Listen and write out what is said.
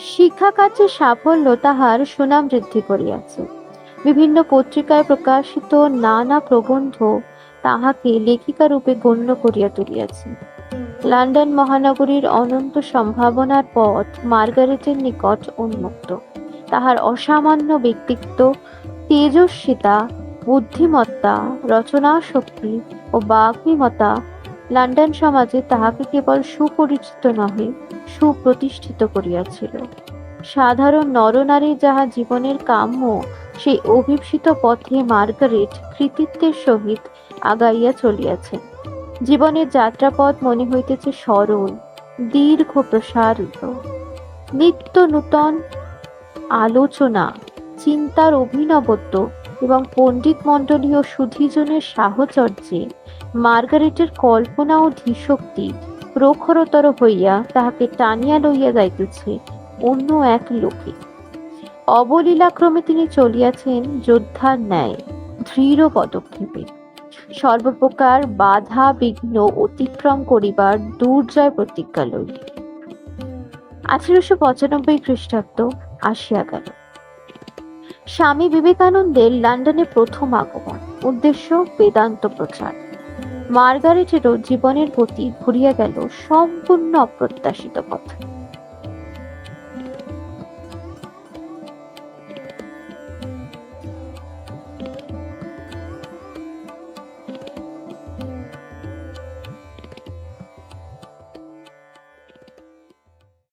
শিক্ষাকার্যের সাফল্য তাহার সুনাম বৃদ্ধি করিয়াছে। বিভিন্ন পত্রিকায় প্রকাশিত নানা প্রবন্ধ তাহাকে লেখিকা রূপে গণ্য করিয়া তুলিয়াছে। লন্ডন মহানগরীর অনন্ত সম্ভাবনার পথ মার্গারেটের নিকট উন্মুক্ত। তাহার অসামান্য ব্যক্তিত্ব, তেজস্বিতা, বুদ্ধিমত্তা রচনা শক্তি ও বাগ্মীমতা লন্ডন সমাজে তাহাকে কেবল সুপরিচিত নহে, সুপ্রতিষ্ঠিত করিয়াছিল। সাধারণ নরনারী যাহা জীবনের কাম্য, সেই অভিপ্সিত পথে মার্গারেট কৃতিত্বের সহিত আগাইয়া চলিয়াছেন জীবনের যাত্রাপথ মনে হইতেছে সরল দীর্ঘ প্রসারিত নিত্য নূতন আলোচনা, চিন্তার অভিনবত্ব এবং পণ্ডিত মণ্ডলী ও সুধীজনের সাহচর্যে মার্গারেটের কল্পনা ও ধীশক্তি প্রখরতর হইয়া তাহাকে টানিয়া লইয়া যাইতেছে অন্য এক লোকে। অবলীলাক্রমে তিনি চলিয়াছেন যোদ্ধার ন্যায়, দৃঢ় পদক্ষেপে। সর্বপ্রকার বাধা, বিঘ্ন অতিক্রম করিবার দুর্জয় প্রতিজ্ঞা লইল আঠারোশো পঁচানব্বই খ্রিস্টাব্দ আসিয়া গেল। স্বামী বিবেকানন্দের লন্ডনে প্রথম আগমন, উদ্দেশ্য বেদান্ত প্রচার। মার্গারেটেরও জীবনের প্রতি ঘুরিয়া গেল সম্পূর্ণ অপ্রত্যাশিত পথে।